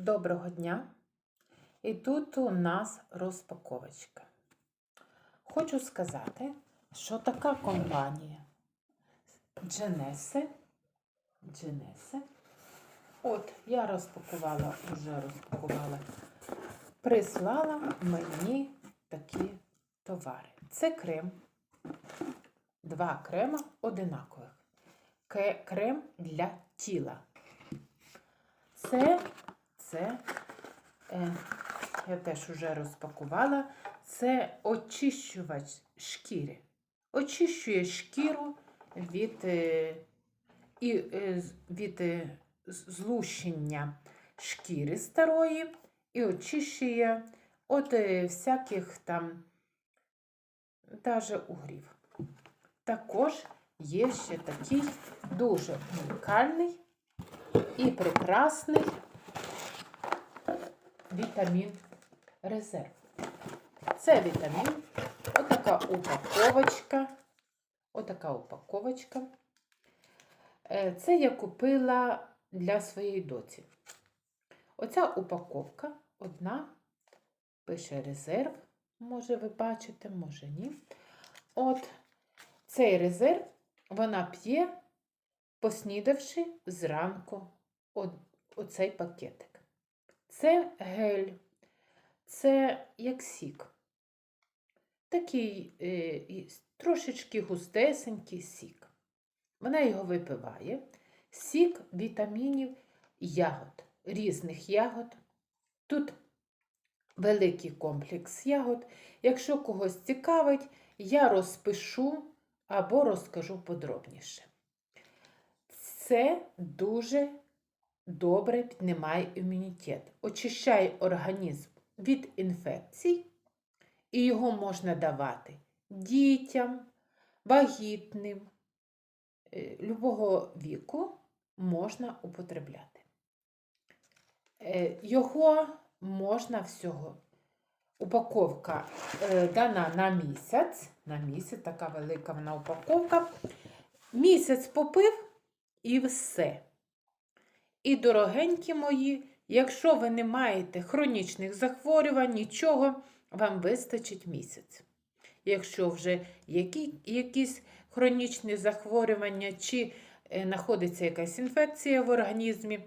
Доброго дня! І тут у нас розпаковочка. Хочу сказати, що така компанія Genese, Genese, от я розпакувала, вже розпакувала, прислала мені такі товари. Це крем, два крема одинакових. Крем для тіла. Це, це, е, я теж вже розпакувала, це очищувач шкіри. Очищує шкіру від, е, е, від злущення шкіри старої і очищує від всяких там даже угрів. Також є ще такий дуже унікальний і прекрасний вітамін резерв. Це вітамін, отака упаковочка. Отака упаковочка. Е, Це я купила для своєї доці. Оця упаковка одна, пише резерв. Може, ви бачите, може ні. От цей резерв вона п'є поснідавши зранку оцей пакетик. Це гель, це як сік. Такий е, трошечки густесенький сік. Вона його випиває. Сік вітамінів ягод, різних ягод. Тут великий комплекс ягод. Якщо когось цікавить, я розпишу або розкажу подробніше. Це дуже добре піднімає імунітет, очищає організм від інфекцій, і його можна давати дітям, вагітним, е, любого віку можна употребляти. Е, Його можна всього. Упаковка е, дана на місяць. На місяць така велика вона упаковка. Місяць попив і все. І, дорогенькі мої, якщо ви не маєте хронічних захворювань, нічого, вам вистачить місяць. Якщо вже які, якісь хронічні захворювання чи е, знаходиться якась інфекція в організмі,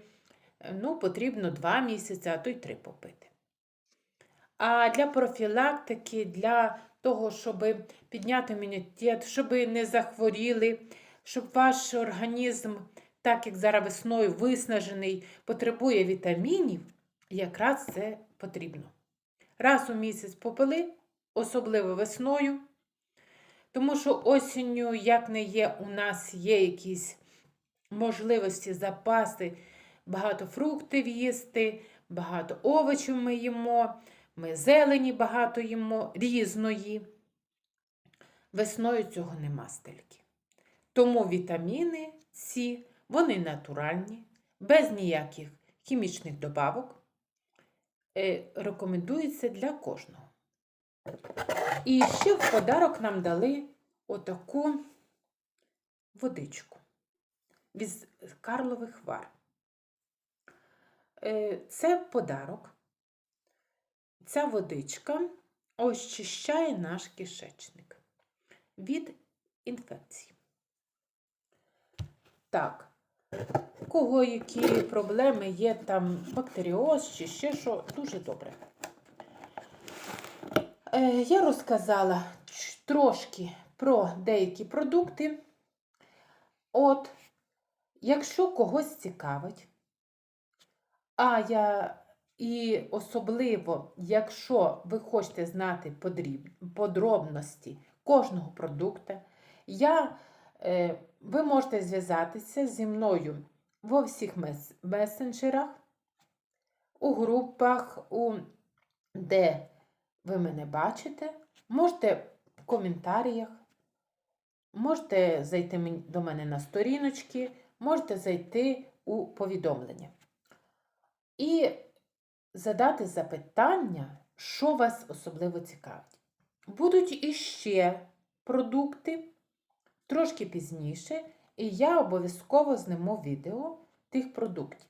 е, ну, потрібно 2 місяці, а то й 3 попити. А для профілактики, для того, щоб підняти імунітет, щоб не захворіли, щоб ваш організм, так як зараз весною виснажений, потребує вітамінів, якраз це потрібно. Раз у місяць попили, особливо весною, тому що осінню, як не є, у нас є якісь можливості запаси, багато фруктів їсти, багато овочів ми їмо, ми зелені багато їмо, різної. Весною цього нема стільки. Тому вітаміни ці, вони натуральні, без ніяких хімічних добавок. Е, рекомендується для кожного. І ще в подарок нам дали отаку водичку від Карлових вар. Е, Це подарок. Ця водичка очищає наш кишечник від інфекцій. Так, кого які проблеми є там бактеріоз чи ще що, дуже добре. Е, я розказала трошки про деякі продукти. От, якщо когось цікавить, а я і особливо, якщо ви хочете знати подробності кожного продукту, я, ви можете зв'язатися зі мною во всіх мес- месенджерах, у групах, у, де ви мене бачите. Можете в коментарях, можете зайти до мене на сторіночки, можете зайти у повідомлення. І задати запитання, що вас особливо цікавить. Будуть іще продукти трошки пізніше, і я обов'язково зніму відео тих продуктів.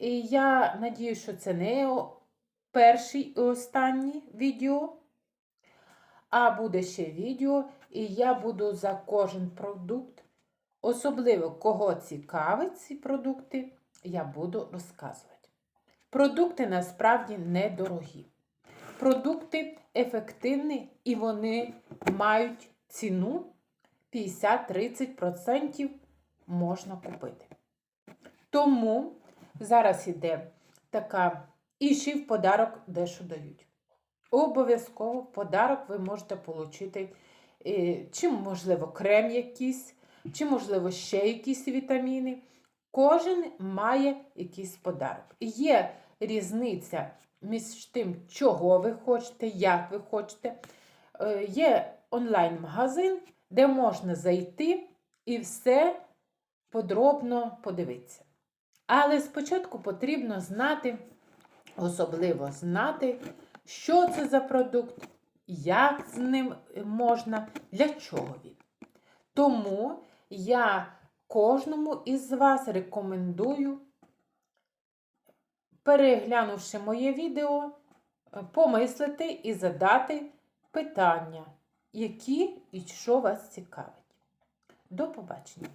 І я надію, що це не перший і останній відео, а буде ще відео, і я буду за кожен продукт, особливо кого цікавить ці продукти, я буду розказувати. Продукти насправді недорогі. Продукти ефективні і вони мають ціну 50-30% можна купити. Тому зараз іде така і ще й в подарок дещо дають. Обов'язково в подарок ви можете отримати, чи, можливо, крем якийсь, чи, можливо, ще якісь вітаміни. Кожен має якийсь подарок. Є різниця між тим, чого ви хочете, як ви хочете. Е, Є онлайн-магазин, де можна зайти і все подробно подивитися. Але спочатку потрібно знати, особливо знати, що це за продукт, як з ним можна, для чого він. Тому я кожному із вас рекомендую, переглянувши моє відео, е, помислити і задати питання, які і що вас цікавить. До побачення!